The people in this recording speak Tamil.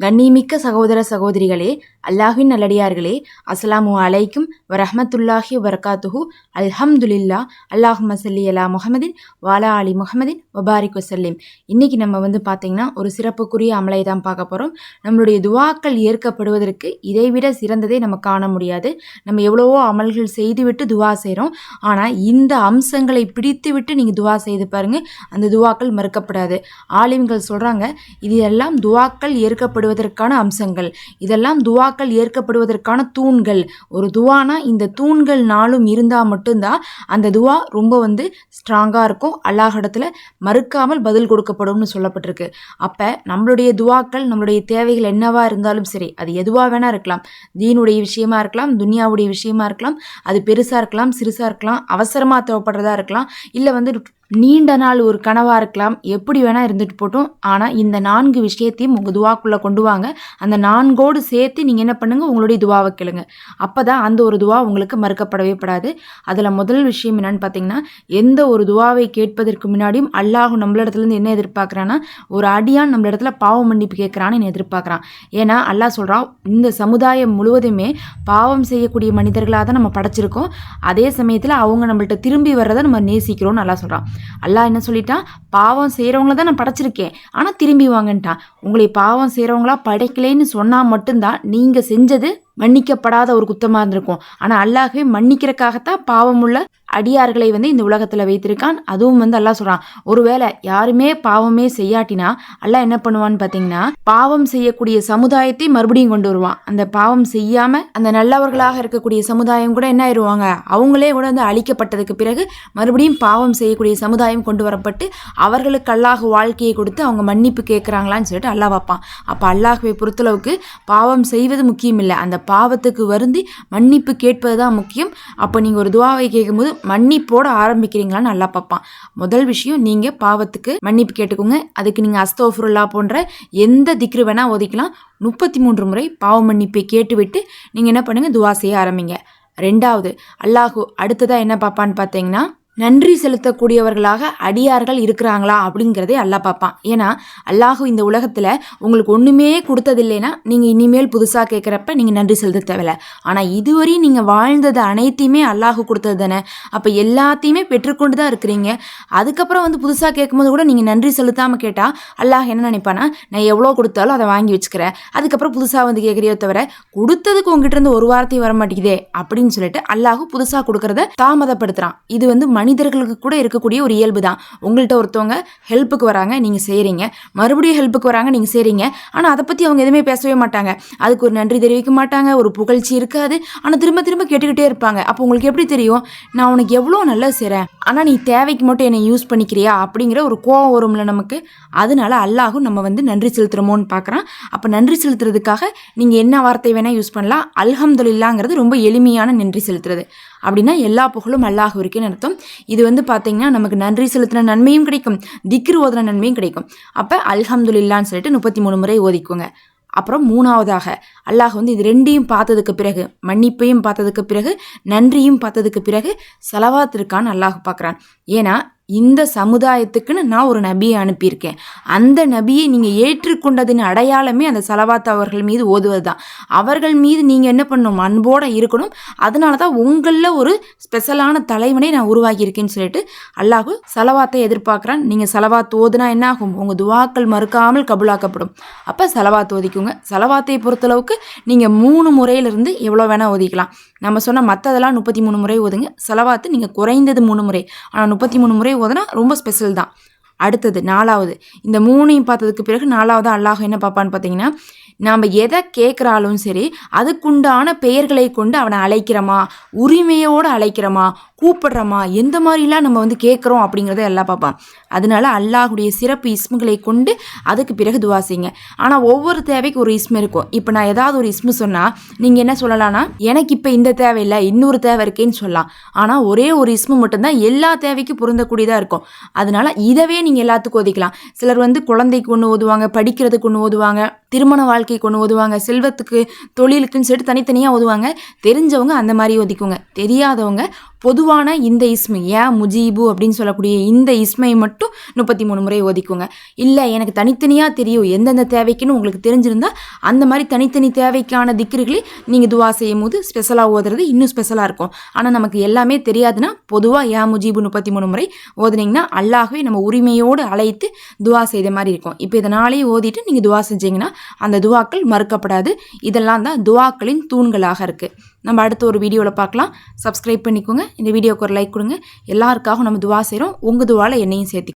கண்ணிமிக்க சகோதர சகோதரிகளே அல்லாஹின் நல்லடியார்களே அஸ்ஸலாமு அலைக்கும் வரஹமத்துல்லாஹி வரகாத்துஹு அல்ஹம்துலில்லா அல்லாஹ் மசல்லி அலா முகமதின் வாலா அலி முகமதின் வபாரிக் வசல்லிம் இன்றைக்கி நம்ம வந்து பார்த்திங்கன்னா ஒரு சிறப்புக்குரிய அமலை தான் பார்க்க போகிறோம் நம்மளுடைய துவாக்கள் ஏற்கப்படுவதற்கு இதைவிட சிறந்ததை நம்ம காண முடியாது. நம்ம எவ்வளவோ அமல்கள் செய்துவிட்டு துவா செய்கிறோம் ஆனால் இந்த அம்சங்களை பிடித்து விட்டு நீங்கள் துவா செய்து பாருங்கள் அந்த துவாக்கள் மறுக்கப்படாது. ஆலிம்கள் சொல்கிறாங்க இது எல்லாம் துவாக்கள் ஏற்கப்படுவதற்கான அம்சங்கள். இதெல்லாம் துவாக்கள் ஏற்கப்படுவதற்கான தூண்கள். ஒரு துவானா இந்த தூண்கள் நாளும் இருந்தால் மட்டும்தான் அந்த துவா ரொம்ப வந்து ஸ்ட்ராங்காக இருக்கும். அல்லாஹிடத்தில் மறுக்காமல் பதில் கொடுக்கப்படும்னு சொல்லப்பட்டிருக்கு. அப்போ நம்மளுடைய துவாக்கள் நம்மளுடைய தேவைகள் என்னவா இருந்தாலும் சரி அது எதுவாக வேணால் இருக்கலாம். தீனுடைய விஷயமா இருக்கலாம் துனியாவுடைய விஷயமா இருக்கலாம் அது பெருசாக இருக்கலாம் சிறுசாக இருக்கலாம் அவசரமாக தேவைப்படுறதா இருக்கலாம் இல்லை வந்து நீண்ட நாள் ஒரு கனவாக இருக்கலாம். எப்படி வேணால் இருந்துட்டு போட்டோம். ஆனால் இந்த நான்கு விஷயத்தையும் உங்கள் துவாக்குள்ளே கொண்டு வாங்க. அந்த நான்கோடு சேர்த்து நீங்கள் என்ன பண்ணுங்கள் உங்களுடைய துவாவை கேளுங்க. அப்போ தான் அந்த ஒரு துவா உங்களுக்கு மறுக்கப்படவே படாது. அதில் முதல் விஷயம் என்னென்னு பார்த்தீங்கன்னா எந்த ஒரு துவாவை கேட்பதற்கு முன்னாடியும் அல்லாஹ் நம்மளிடத்துலேருந்து என்ன எதிர்பார்க்குறான்னா ஒரு அடியான் நம்மளிடத்துல பாவம் மன்னிப்பு கேட்குறான்னு என்ன எதிர்பார்க்குறான். ஏன்னா அல்லாஹ் சொல்கிறான் இந்த சமுதாயம் முழுவதுமே பாவம் செய்யக்கூடிய மனிதர்களாக தான் நம்ம படைச்சிருக்கோம். அதே சமயத்தில் அவங்க நம்மள்கிட்ட திரும்பி வர்றதை நம்ம நேசிக்கிறோம்னு நல்லா சொல்கிறான் அல்லாஹ் என்ன சொல்லிட்டான் பாவம் செய்கிறவங்கள தான் நான் படைச்சிருக்கேன். ஆனால் திரும்பி வாங்கன்ட்டான் உங்களை பாவம் செய்கிறவங்களா படைக்கலைன்னு சொன்னால் மட்டும்தான் நீங்கள் செஞ்சது மன்னிக்கப்படாத ஒரு குத்தமாக இருந்திருக்கும். ஆனால் அல்லாஹே மன்னிக்கிறக்காகத்தான் பாவமுள்ள அடியார்களை வந்து இந்த உலகத்தில் வைத்திருக்கான். அதுவும் வந்து அல்லாஹ் சொல்கிறான் ஒருவேளை யாருமே பாவமே செய்யாட்டினா அல்லாஹ் என்ன பண்ணுவான்னு பார்த்தீங்கன்னா பாவம் செய்யக்கூடிய சமுதாயத்தை மறுபடியும் கொண்டு வருவான். அந்த பாவம் செய்யாமல் அந்த நல்லவர்களாக இருக்கக்கூடிய சமுதாயம் கூட என்ன ஆயிடுவாங்க அவங்களே கூட வந்து அழிக்கப்பட்டதுக்கு பிறகு மறுபடியும் பாவம் செய்யக்கூடிய சமுதாயம் கொண்டு வரப்பட்டு அவர்களுக்கு அல்லாஹ் வாழ்க்கையை கொடுத்து அவங்க மன்னிப்பு கேட்குறாங்களான்னு சொல்லிட்டு அல்லாஹ் வைப்பான் அப்போ அல்லாஹுவை பொறுத்தளவுக்கு பாவம் செய்வது முக்கியம் இல்லை அந்த பாவத்துக்கு வருந்தி மன்னிப்பு கேட்பது தான் முக்கியம். அப்போ நீங்கள் ஒரு துவாவை கேட்கும்போது மன்னிப்போட ஆரம்பிக்கிறீங்களான்னு நல்லா பார்ப்பான். முதல் விஷயம் நீங்கள் பாவத்துக்கு மன்னிப்பு கேட்டுக்கோங்க. அதுக்கு நீங்கள் அஸ்தோஃபுருல்லா போன்ற எந்த திக்ரு வேணால் ஒதுக்கலாம். முப்பத்தி மூன்று முறை பாவ மன்னிப்பை கேட்டுவிட்டு நீங்கள் என்ன பண்ணுங்கள் துவா செய்ய ஆரம்பிங்க. ரெண்டாவது அல்லாஹு அடுத்ததாக என்ன பார்ப்பான்னு பார்த்தீங்கன்னா நன்றி செலுத்தக்கூடியவர்களாக அடியார்கள் இருக்கிறாங்களா அப்படிங்கிறதே அல்லாஹ் பார்ப்பான். ஏன்னா அல்லாஹு இந்த உலகத்தில் உங்களுக்கு ஒன்றுமே கொடுத்ததில்லைன்னா நீங்கள் இனிமேல் புதுசாக கேட்குறப்ப நீங்கள் நன்றி செலுத்த தேவையில்ல. ஆனால் இதுவரை நீங்கள் வாழ்ந்தது அனைத்தையுமே அல்லாஹு கொடுத்தது தானே? அப்போ எல்லாத்தையுமே பெற்றுக்கொண்டு தான் இருக்கிறீங்க. அதுக்கப்புறம் வந்து புதுசாக கேட்கும்போது கூட நீங்கள் நன்றி செலுத்தாமல் கேட்டால் அல்லாஹ் என்ன நினைப்பானா நான் எவ்வளோ கொடுத்தாலும் அதை வாங்கி வச்சுக்கிறேன். அதுக்கப்புறம் புதுசாக வந்து கேட்குறியோ தவிர கொடுத்ததுக்கு உங்ககிட்ட இருந்து ஒரு வார்த்தையும் வர மாட்டேங்குதே அப்படின்னு சொல்லிட்டு அல்லாஹு புதுசாக கொடுக்குறத தாமதப்படுத்துகிறான் இது வந்து மனிதர்களுக்கு கூட இருக்கக்கூடிய ஒரு இயல்பு தான். உங்கள்கிட்ட ஒருத்தவங்க ஹெல்ப்புக்கு வராங்க நீங்கள் செய்கிறீங்க மறுபடியும் ஹெல்ப்புக்கு வராங்க நீங்கள் செய்கிறீங்க ஆனால் அதை பற்றி அவங்க எதுவுமே பேசவே மாட்டாங்க. அதுக்கு ஒரு நன்றி தெரிவிக்க மாட்டாங்க ஒரு புகழ்ச்சி இருக்காது. ஆனால் திரும்ப திரும்ப கேட்டுக்கிட்டே இருப்பாங்க. அப்போ உங்களுக்கு எப்படி தெரியும்? நான் உனக்கு எவ்வளோ நல்லா செய்கிறேன் ஆனால் நீ தேவைக்கு மட்டும் என்னை யூஸ் பண்ணிக்கிறியா? அப்படிங்கிற ஒரு கோவம் வரும்ல நமக்கு. அதனால அல்லாஹும் நம்ம வந்து நன்றி செலுத்துகிறோமோன்னு பார்க்குறான் அப்போ நன்றி செலுத்துறதுக்காக நீங்கள் என்ன வார்த்தை வேணால் யூஸ் பண்ணலாம். அல்ஹம்துல்லாங்கிறது ரொம்ப எளிமையான நன்றி செலுத்துறது. அப்படின்னா எல்லா புகழும் அல்லாஹுவிற்கேன்னு அர்த்தம் இது வந்து பார்த்தீங்கன்னா நமக்கு நன்றி செலுத்தின நன்மையும் கிடைக்கும். திக்ரு ஓதுன நன்மையும் கிடைக்கும். அப்போ அல்ஹம்துலில்லான்னு சொல்லிட்டு முப்பத்தி மூணு முறை ஓதிக்குங்க. அப்புறம் மூணாவதாக அல்லாஹ் வந்து இது ரெண்டையும் பார்த்ததுக்கு பிறகு மன்னிப்பையும் பார்த்ததுக்கு பிறகு நன்றியும் பார்த்ததுக்கு பிறகு செலவாத்திருக்கான்னு அல்லாஹ் பார்க்குறான். ஏன்னா இந்த சமுதாயத்துக்குன்னு நான் ஒரு நபியை அனுப்பியிருக்கேன். அந்த நபியை நீங்கள் ஏற்றுக்கொண்டதின் அடையாளமே அந்த சலவாத் அவர்கள் மீது ஓதுவது தான் அவர்கள் மீது நீங்கள் என்ன பண்ணணும் அன்போடு இருக்கணும். அதனால தான் உங்களில் ஒரு ஸ்பெஷலான தலைவனை நான் உருவாகியிருக்கேன்னு சொல்லிட்டு அல்லாஹு சலவாத்தை எதிர்பார்க்குறான். நீங்கள் சலவாத் ஓதுனா என்ன ஆகும் உங்கள் துவாக்கள் மறுக்காமல் கபுலாக்கப்படும். அப்போ சலவாத் ஓதிக்குங்க. சலவாத்தை பொறுத்தளவுக்கு நீங்கள் மூணு முறையிலிருந்து எவ்வளோ வேணால் ஓதிக்கலாம். நம்ம சொன்ன மற்றதெல்லாம் முப்பத்தி மூணு முறை ஓதுங்க. செலவாத்து நீங்கள் குறைந்தது மூணு முறை. ஆனால் முப்பத்தி மூணு முறை ஓதுனா ரொம்ப ஸ்பெஷல் தான். அடுத்தது நாலாவது. இந்த மூணையும் பார்த்ததுக்கு பிறகு நாலாவது அல்லாஹ் என்ன பார்ப்பான்னு பார்த்தீங்கன்னா நாம் எதை கேட்குறாலும் சரி அதுக்குண்டான பெயர்களை கொண்டு அவனை அழைக்கிறோமா? உரிமையோடு அழைக்கிறோமா? கூப்பிடுறோமா? எந்த மாதிரிலாம் நம்ம வந்து கேட்குறோம் அப்படிங்கிறத எல்லாம் பார்ப்பான். அதனால அல்லாஹுடைய சிறப்பு இஸ்முகளை கொண்டு அதுக்கு பிறகு துவா செய்யுங்க. ஆனால் ஒவ்வொரு தேவைக்கு ஒரு இஸ்மு இருக்கும். இப்போ நான் ஏதாவது ஒரு இஸ்மு சொன்னால் நீங்கள் என்ன சொல்லலாம்னா எனக்கு இப்போ இந்த தேவை இல்லை இன்னொரு தேவை இருக்கேன்னு சொல்லலாம். ஆனால் ஒரே ஒரு இஸ்மு மட்டும்தான் எல்லா தேவைக்கும் பொருந்தக்கூடியதாக இருக்கும். அதனால இதவே நீங்கள் எல்லாத்துக்கும் ஒதுக்கலாம். சிலர் வந்து குழந்தைக்கு ஒன்று ஓதுவாங்க படிக்கிறதுக்கு ஒன்று ஓதுவாங்க. திருமண வாழ்க்கைக்கு ஒன்று ஒதுவாங்க செல்வத்துக்கு தொழிலுக்குன்னு சொல்லிட்டு தனித்தனியாக ஓதுவாங்க. தெரிஞ்சவங்க அந்த மாதிரி ஓதிக்குங்க. தெரியாதவங்க பொதுவான இந்த இஸ்மு ஏன் முஜீபு அப்படின்னு சொல்லக்கூடிய இந்த இஸ்மை மட்டும் முப்பத்தி மூணு முறை ஓதிக்குங்க. இல்லை எனக்கு தனித்தனியாக தெரியும். எந்தெந்த தேவைக்குன்னு உங்களுக்கு தெரிஞ்சிருந்தால் அந்த மாதிரி தனித்தனி தேவைக்கான திக்ருகளை நீங்கள் துவா செய்யும் போது ஸ்பெஷலாக ஓதுறது இன்னும் ஸ்பெஷலாக இருக்கும். ஆனால் நமக்கு எல்லாமே தெரியாதுன்னா பொதுவாக ஏன் முஜீபு முப்பத்தி மூணு முறை ஓதுனீங்கன்னா அல்லாகவே நம்ம உரிமையோடு அழைத்து துவா செய்த மாதிரி இருக்கும். இப்போ இதனாலே ஓதிட்டு நீங்கள் துவா செஞ்சீங்கன்னா அந்த துவாக்கள் மறுக்கப்படாது. இதெல்லாம் தான் துவாக்களின் தூண்களாக இருக்குது நம்ம அடுத்த ஒரு வீடியோவில் பார்க்கலாம். சப்ஸ்கிரைப் பண்ணிக்கோங்க. இந்த வீடியோக்கு ஒரு லைக் கொடுங்க. எல்லாருக்காகவும் நம்ம துவா செய்கிறோம் உங்கள் துவாவில் என்னையும் சேர்த்து